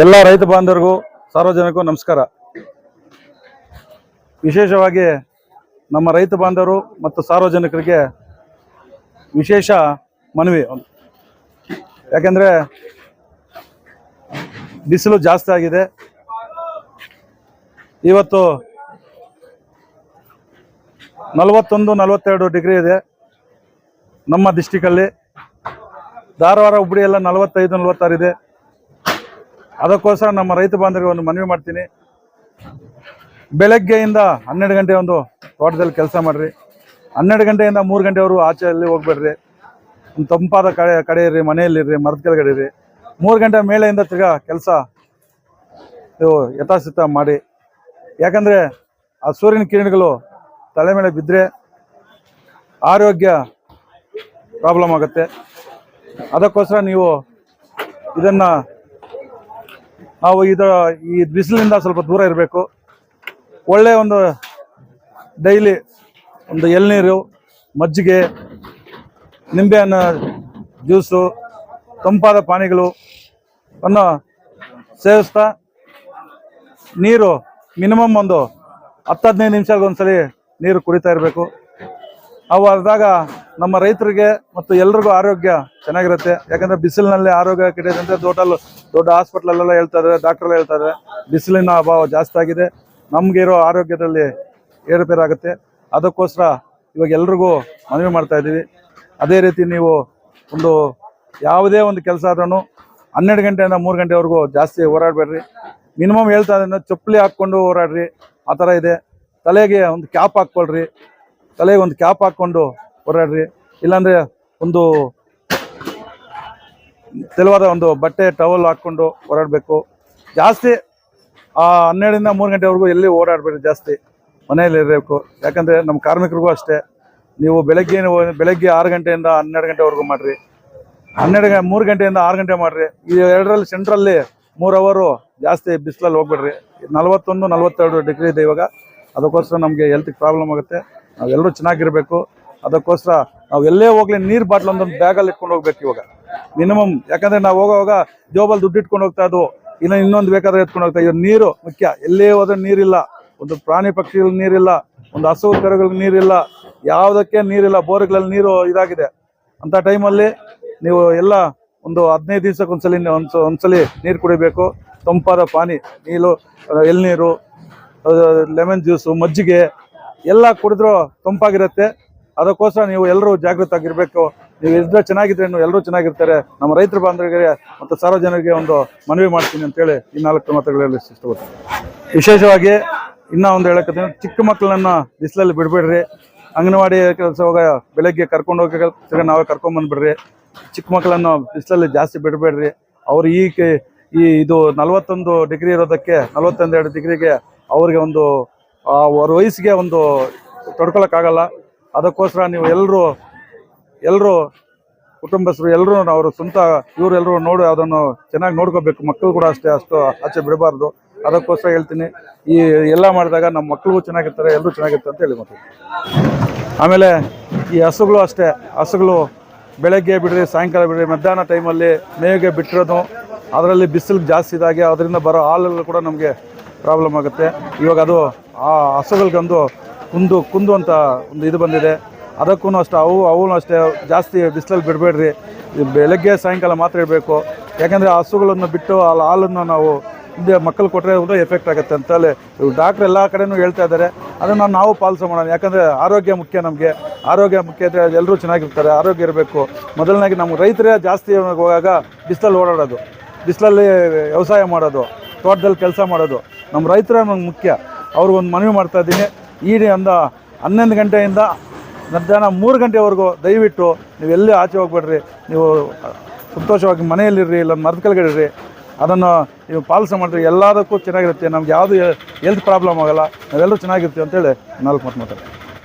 ಎಲ್ಲ ರೈತ ಬಾಂಧವರಿಗೂ ಸಾರ್ವಜನಿಕರಿಗೂ ನಮಸ್ಕಾರ. ವಿಶೇಷವಾಗಿ ನಮ್ಮ ರೈತ ಬಾಂಧವರು ಮತ್ತು ಸಾರ್ವಜನಿಕರಿಗೆ ವಿಶೇಷ ಮನವಿ. ಯಾಕೆಂದರೆ ಬಿಸಿಲು ಜಾಸ್ತಿ ಆಗಿದೆ. ಇವತ್ತು ನಲವತ್ತೊಂದು, ನಲವತ್ತೆರಡು ಡಿಗ್ರಿ ಇದೆ ನಮ್ಮ ಡಿಸ್ಟಿಕಲ್ಲಿ ಧಾರವಾಡ ಹುಬ್ಬಳ್ಳಿ ಎಲ್ಲ ನಲವತ್ತೈದು, ನಲವತ್ತಾರು ಇದೆ. ಅದಕ್ಕೋಸ್ಕರ ನಮ್ಮ ರೈತ ಬಾಂಧವರಿಗೆ ಒಂದು ಮನವಿ ಮಾಡ್ತೀನಿ. ಬೆಳಗ್ಗೆಯಿಂದ ಹನ್ನೆರಡು ಗಂಟೆ ಒಂದು ತೋಟದಲ್ಲಿ ಕೆಲಸ ಮಾಡ್ರಿ. ಹನ್ನೆರಡು ಗಂಟೆಯಿಂದ ಮೂರು ಗಂಟೆವರೆಗೂ ಆಚೆಯಲ್ಲಿ ಹೋಗ್ಬೇಡ್ರಿ. ಒಂದು ತಂಪಾದ ಕಡೆ ಕಡೆ ಇರ್ರಿ ಮನೆಯಲ್ಲಿರ್ರಿ ಮರದ ಕೆಳಗಡೆ ಇರ್ರಿ. ಮೂರು ಗಂಟೆ ಮೇಳೆಯಿಂದ ತಿರ್ಗಾ ಕೆಲಸ ನೀವು ಯಥಾಸ್ಥಿತ ಮಾಡಿ. ಯಾಕಂದರೆ ಆ ಸೂರ್ಯನ ಕಿರಣಗಳು ತಲೆ ಮೇಲೆ ಬಿದ್ದರೆ ಆರೋಗ್ಯ ಪ್ರಾಬ್ಲಮ್ ಆಗುತ್ತೆ. ಅದಕ್ಕೋಸ್ಕರ ನೀವು ಇದನ್ನು ನಾವು ಇದು ಈ ಬಿಸಿಲಿಂದ ಸ್ವಲ್ಪ ದೂರ ಇರಬೇಕು. ಒಳ್ಳೆಯ ಒಂದು ಡೈಲಿ ಒಂದು ಎಳ್ನೀರು, ಮಜ್ಜಿಗೆ, ನಿಂಬೆಹಣ್ಣು, ಜ್ಯೂಸು, ತಂಪಾದ ಪಾನಿಗಳು ಅನ್ನು ಸೇವಿಸ್ತಾ ನೀರು ಮಿನಿಮಮ್ ಒಂದು ಹತ್ತು ಹದಿನೈದು ನಿಮಿಷಕ್ಕೆ ಒಂದ್ಸಲಿ ನೀರು ಕುಡಿತಾ ಇರಬೇಕು. ಅವು ನಮ್ಮ ರೈತರಿಗೆ ಮತ್ತು ಎಲ್ರಿಗೂ ಆರೋಗ್ಯ ಚೆನ್ನಾಗಿರುತ್ತೆ. ಯಾಕಂದ್ರೆ ಬಿಸಿಲಿನಲ್ಲಿ ಆರೋಗ್ಯ ಕೆಟ್ಟಿದೆ ದೊಡ್ಡ ದೊಡ್ಡ ಹಾಸ್ಪಿಟ್ಲಲ್ಲೆಲ್ಲ ಹೇಳ್ತಾ ಇದ್ದಾರೆ ಡಾಕ್ಟರ್ ಹೇಳ್ತಾರೆ, ಬಿಸಿಲಿನ ಅಭಾವ ಜಾಸ್ತಿ ಆಗಿದೆ. ನಮ್ಗೆ ಇರೋ ಆರೋಗ್ಯದಲ್ಲಿ ಏರುಪೇರಾಗುತ್ತೆ. ಅದಕ್ಕೋಸ್ಕರ ಇವಾಗ ಎಲ್ರಿಗೂ ಮನವಿ ಮಾಡ್ತಾ ಇದ್ದೀವಿ. ಅದೇ ರೀತಿ ನೀವು ಒಂದು ಯಾವುದೇ ಒಂದು ಕೆಲಸ ಆದ್ರೂ ಹನ್ನೆರಡು ಗಂಟೆಯಿಂದ ಮೂರು ಗಂಟೆವರೆಗೂ ಜಾಸ್ತಿ ಓಡಾಡಬೇಡ್ರಿ ಮಿನಿಮಮ್ ಹೇಳ್ತಾ ಇದ್ದೀನಿ ಚಪ್ಪಲಿ ಹಾಕ್ಕೊಂಡು ಓಡಾಡ್ರಿ ಆ ಥರ ಇದೆ. ತಲೆಗೆ ಒಂದು ಕ್ಯಾಪ್ ಹಾಕ್ಕೊಳ್ರಿ. ತಲೆಗೆ ಒಂದು ಕ್ಯಾಪ್ ಹಾಕ್ಕೊಂಡು ಓಡಾಡ್ರಿ. ಇಲ್ಲಾಂದ್ರೆ ಒಂದು ತೆಲುವಾದ ಒಂದು ಬಟ್ಟೆ ಟವಲ್ ಹಾಕ್ಕೊಂಡು ಓಡಾಡಬೇಕು. ಜಾಸ್ತಿ ಆ ಹನ್ನೆರಡರಿಂದ ಮೂರು ಗಂಟೆವರೆಗೂ ಎಲ್ಲಿ ಓಡಾಡಬೇಡಿ ಜಾಸ್ತಿ. ಮನೆಯಲ್ಲಿ ಇರಬೇಕು. ಯಾಕಂದರೆ ನಮ್ಮ ಕಾರ್ಮಿಕರಿಗೂ ಅಷ್ಟೇ. ನೀವು ಬೆಳಗ್ಗೆ ಬೆಳಗ್ಗೆ ಆರು ಗಂಟೆಯಿಂದ ಹನ್ನೆರಡು ಗಂಟೆವರೆಗೂ ಮಾಡಿರಿ. ಹನ್ನೆರಡು ಮೂರು ಗಂಟೆಯಿಂದ ಆರು ಗಂಟೆ ಮಾಡಿರಿ. ಈ ಎರಡರಲ್ಲಿ ಸೆಂಟ್ರಲ್ಲಿ ಮೂರು ಅವರು ಜಾಸ್ತಿ ಬಿಸಿಲಲ್ಲಿ ಹೋಗ್ಬೇಡ್ರಿ. ನಲವತ್ತೊಂದು, ನಲವತ್ತೆರಡು ಡಿಗ್ರಿ ಇದೆ ಇವಾಗ. ಅದಕ್ಕೋಸ್ಕರ ನಮಗೆ ಹೆಲ್ತಿಗೆ ಪ್ರಾಬ್ಲಮ್ ಆಗುತ್ತೆ. ನಾವೆಲ್ಲರೂ ಚೆನ್ನಾಗಿರಬೇಕು. ಅದಕ್ಕೋಸ್ಕರ ನಾವು ಎಲ್ಲೇ ಹೋಗ್ಲಿ ನೀರು ಬಾಟ್ಲ್ ಒಂದೊಂದು ಬ್ಯಾಗಲ್ಲಿ ಇಟ್ಕೊಂಡು ಹೋಗ್ಬೇಕು ಇವಾಗ. ಮಿನಿಮಮ್ ಯಾಕಂದ್ರೆ ನಾವು ಹೋಗೋವಾಗ ಜೋಬಲ್ಲಿ ದುಡ್ಡು ಇಟ್ಕೊಂಡು ಹೋಗ್ತಾ ಇದ್ವು. ಇಲ್ಲ ಇನ್ನೊಂದು ಬೇಕಾದ್ರೆ ಎತ್ಕೊಂಡು ಹೋಗ್ತಾ ಇವಾಗ ನೀರು ಮುಖ್ಯ. ಎಲ್ಲೇ ಹೋದ್ರೆ ನೀರಿಲ್ಲ. ಒಂದು ಪ್ರಾಣಿ ಪಕ್ಷಿಗಳಿಗೆ ನೀರಿಲ್ಲ. ಒಂದು ಹಸು ಕರುಗಳಿಗೆ ನೀರಿಲ್ಲ. ಯಾವುದಕ್ಕೆ ನೀರಿಲ್ಲ. ಬೋರ್ಗಳಲ್ಲಿ ನೀರು ಇದಾಗಿದೆ. ಅಂತ ಟೈಮಲ್ಲಿ ನೀವು ಎಲ್ಲ ಒಂದು ಹದಿನೈದು ದಿವ್ಸಕ್ಕೆ ಒಂದ್ಸಲಿ ಒಂದು ಒಂದ್ಸಲಿ ನೀರು ಕುಡಿಬೇಕು. ತಂಪಾದ ಪಾನಿ, ನೀರು ಎಳ್ನೀರು ಲೆಮನ್ ಜ್ಯೂಸು, ಮಜ್ಜಿಗೆ ಎಲ್ಲ ಕುಡಿದ್ರು ತಂಪಾಗಿರುತ್ತೆ. ಅದಕ್ಕೋಸ್ಕರ ನೀವು ಎಲ್ಲರೂ ಜಾಗೃತ ಆಗಿರ್ಬೇಕು ನೀವು ಇದ್ರೆ ಚೆನ್ನಾಗಿದ್ರೆ ಎಲ್ಲರೂ ಚೆನ್ನಾಗಿರ್ತಾರೆ. ನಮ್ಮ ರೈತರ ಬಾಂಧವರಿಗೆ ಮತ್ತು ಸಾರ್ವಜನಿಕರಿಗೆ ಒಂದು ಮನವಿ ಮಾಡ್ತೀನಿ ಅಂತೇಳಿ ಈ ನಾಲ್ಕು ಮಾತುಗಳಲ್ಲಿ ಇಷ್ಟಪಡ್ತೀನಿ ವಿಶೇಷವಾಗಿ ಇನ್ನೂ ಒಂದು ಹೇಳಕತ್ತೀನಿ. ಚಿಕ್ಕ ಮಕ್ಕಳನ್ನ ಬಿಸಿಲಲ್ಲಿ ಬಿಡಬೇಡ್ರಿ. ಅಂಗನವಾಡಿ ಕೆಲಸ ಹೋಗ ಬೆಳಗ್ಗೆ ಕರ್ಕೊಂಡು ಹೋಗಿ ನಾವೇ ಕರ್ಕೊಂಡು ಬಂದ್ಬಿಡ್ರಿ. ಚಿಕ್ಕ ಮಕ್ಕಳನ್ನು ಬಿಸಿಲಲ್ಲಿ ಜಾಸ್ತಿ ಬಿಡಬೇಡ್ರಿ. ಅವ್ರು ಈ ಈ ಇದು ನಲವತ್ತೊಂದು ಡಿಗ್ರಿ ಇರೋದಕ್ಕೆ ನಲವತ್ತೊಂದೆರಡು ಡಿಗ್ರಿಗೆ ಅವ್ರಿಗೆ ಒಂದು ಅವ್ರ ವಯಸ್ಸಿಗೆ ಒಂದು ತಡ್ಕೊಳಕ್ಕಾಗಲ್ಲ. ಅದಕ್ಕೋಸ್ಕರ ನೀವು ಎಲ್ಲರೂ ಎಲ್ಲರೂ ಕುಟುಂಬಸ್ಥರು ಎಲ್ಲರೂ ಅವರು ಸ್ವಂತ ಇವರೆಲ್ಲರೂ ನೋಡಿ ಅದನ್ನು ಚೆನ್ನಾಗಿ ನೋಡ್ಕೋಬೇಕು. ಮಕ್ಕಳು ಕೂಡ ಅಷ್ಟೇ ಅಷ್ಟು ಆಚೆ ಬಿಡಬಾರ್ದು. ಅದಕ್ಕೋಸ್ಕರ ಹೇಳ್ತೀನಿ, ಈ ಎಲ್ಲ ಮಾಡಿದಾಗ ನಮ್ಮ ಮಕ್ಕಳಿಗೂ ಚೆನ್ನಾಗಿರ್ತಾರೆ ಎಲ್ಲರೂ ಚೆನ್ನಾಗಿರ್ತಾರೆ ಅಂತ ಹೇಳಿ ಮತ್ತೆ ಆಮೇಲೆ ಈ ಹಸುಗಳು ಅಷ್ಟೇ, ಹಸುಗಳು ಬೆಳಗ್ಗೆ ಬಿಡ್ರಿ, ಸಾಯಂಕಾಲ ಬಿಡ್ರಿ, ಮಧ್ಯಾಹ್ನ ಟೈಮಲ್ಲಿ ಮೇವಿಗೆ ಬಿಟ್ಟಿರೋದು, ಅದರಲ್ಲಿ ಬಿಸಿಲು ಜಾಸ್ತಿ ಇದಾಗಿ, ಅದರಿಂದ ಬರೋ ಹಾಲಲ್ಲೂ ಕೂಡ ನಮಗೆ ಪ್ರಾಬ್ಲಮ್ ಆಗುತ್ತೆ. ಇವಾಗ ಅದು ಆ ಹಸುಗಳಿಗೊಂದು ಕುಂದು ಕುಂದು ಅಂತ ಒಂದು ಇದು ಬಂದಿದೆ. ಅದಕ್ಕೂ ಅಷ್ಟೇ, ಅವು ಅವೂ ಅಷ್ಟೇ ಜಾಸ್ತಿ ಬಿಸಿಲಲ್ಲಿ ಬಿಡಬೇಡ್ರಿ. ಬೆಳಗ್ಗೆ ಸಾಯಂಕಾಲ ಮಾತ್ರ ಇಡಬೇಕು. ಯಾಕೆಂದರೆ ಹಸುಗಳನ್ನು ಬಿಟ್ಟು ಆ ಹಾಲನ್ನು ನಾವು ಹಿಂದೆ ಮಕ್ಕಳು ಕೊಟ್ಟರೆ ಒಂದು ಎಫೆಕ್ಟ್ ಆಗುತ್ತೆ ಅಂತೇಳಿ ಡಾಕ್ಟ್ರ್ ಎಲ್ಲ ಕಡೆನೂ ಹೇಳ್ತಾ ಇದ್ದಾರೆ. ಅದನ್ನು ನಾವು ಪಾಲಿಸ ಮಾಡೋಣ. ಯಾಕಂದರೆ ಆರೋಗ್ಯ ಮುಖ್ಯ ನಮಗೆ. ಆರೋಗ್ಯ ಮುಖ್ಯ ಇದ್ದರೆ ಎಲ್ಲರೂ ಚೆನ್ನಾಗಿರ್ತಾರೆ, ಆರೋಗ್ಯ ಇರಬೇಕು. ಮೊದಲನಾಗಿ ನಮ್ಮ ರೈತರೇ ಜಾಸ್ತಿ ಹೋಗಾಗ ಬಿಸಿಲಲ್ಲಿ ಓಡಾಡೋದು. ಬಿಸಿಲಲ್ಲಿ ವ್ಯವಸಾಯ ಮಾಡೋದು, ತೋಟದಲ್ಲಿ ಕೆಲಸ ಮಾಡೋದು. ನಮ್ಮ ರೈತರ ನಮ್ಗೆ ಮುಖ್ಯ. ಅವ್ರಿಗೊಂದು ಮನವಿ ಮಾಡ್ತಾ ಇದ್ದೀನಿ. ಈ ಒಂದು ಹನ್ನೊಂದು ಗಂಟೆಯಿಂದ ಮಧ್ಯಾಹ್ನ ಮೂರು ಗಂಟೆವರೆಗೂ ದಯವಿಟ್ಟು ನೀವು ಎಲ್ಲಿ ಆಚೆ ಹೋಗ್ಬೇಡ್ರಿ. ನೀವು ಸಂತೋಷವಾಗಿ ಮನೆಯಲ್ಲಿರ್ರಿ, ಇಲ್ಲ ಮರದ ಕೆಳಗಡೆ ಅದನ್ನು ನೀವು ಪಾಲಿಸ ಮಾಡಿರಿ. ಎಲ್ಲದಕ್ಕೂ ಚೆನ್ನಾಗಿರುತ್ತೆ. ನಮ್ಗೆ ಯಾವುದು ಹೆಲ್ತ್ ಪ್ರಾಬ್ಲಮ್ ಆಗೋಲ್ಲ. ನಾವೆಲ್ಲರೂ ಚೆನ್ನಾಗಿರ್ತೀವಿ ಅಂತೇಳಿ ನಾಲ್ಕು ಮಾತು ಮಾತಾಡ್ತೀನಿ.